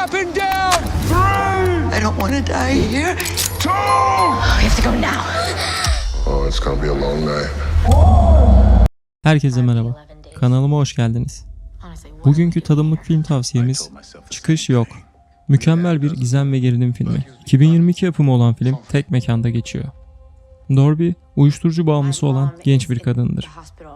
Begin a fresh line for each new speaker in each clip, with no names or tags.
up down. Three. I don't want to die here. Two.
We have to go now.
Oh, it's gonna be a long night.
Herkese merhaba. Kanalıma hoş geldiniz. Bugünkü tadımlık film tavsiyemiz Çıkış Yok. Mükemmel bir gizem ve gerilim filmi. 2022 yapımı olan film tek mekanda geçiyor. Dorby, uyuşturucu bağımlısı olan genç bir kadındır.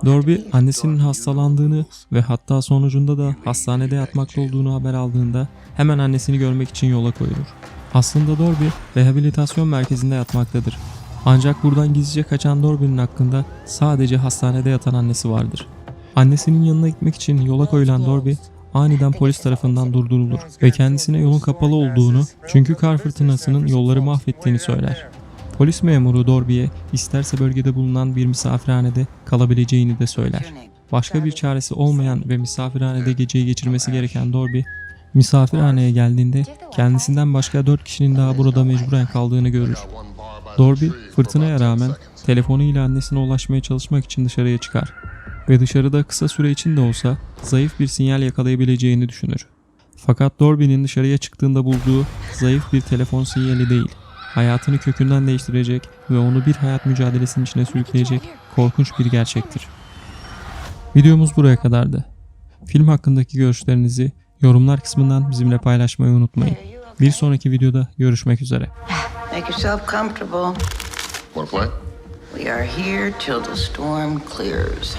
Dorby, annesinin hastalandığını ve hatta sonucunda da hastanede yatmakta olduğunu haber aldığında hemen annesini görmek için yola koyulur. Aslında Dorby, rehabilitasyon merkezinde yatmaktadır. Ancak buradan gizlice kaçan Dorby'nin hakkında sadece hastanede yatan annesi vardır. Annesinin yanına gitmek için yola koyulan Dorby, aniden polis tarafından durdurulur ve kendisine yolun kapalı olduğunu çünkü kar fırtınasının yolları mahvettiğini söyler. Polis memuru Dorby'ye isterse bölgede bulunan bir misafirhanede kalabileceğini de söyler. Başka bir çaresi olmayan ve misafirhanede geceyi geçirmesi gereken Dorby, misafirhaneye geldiğinde kendisinden başka 4 kişinin daha burada mecburen kaldığını görür. Dorby fırtınaya rağmen telefonuyla annesine ulaşmaya çalışmak için dışarıya çıkar ve dışarıda kısa süre için de olsa zayıf bir sinyal yakalayabileceğini düşünür. Fakat Dorby'nin dışarıya çıktığında bulduğu zayıf bir telefon sinyali değil, hayatını kökünden değiştirecek ve onu bir hayat mücadelesinin içine sürükleyecek korkunç bir gerçektir. Videomuz buraya kadardı. Film hakkındaki görüşlerinizi yorumlar kısmından bizimle paylaşmayı unutmayın. Bir sonraki videoda görüşmek üzere.
Make yourself comfortable.
Wanna play?
We are here till the storm clears.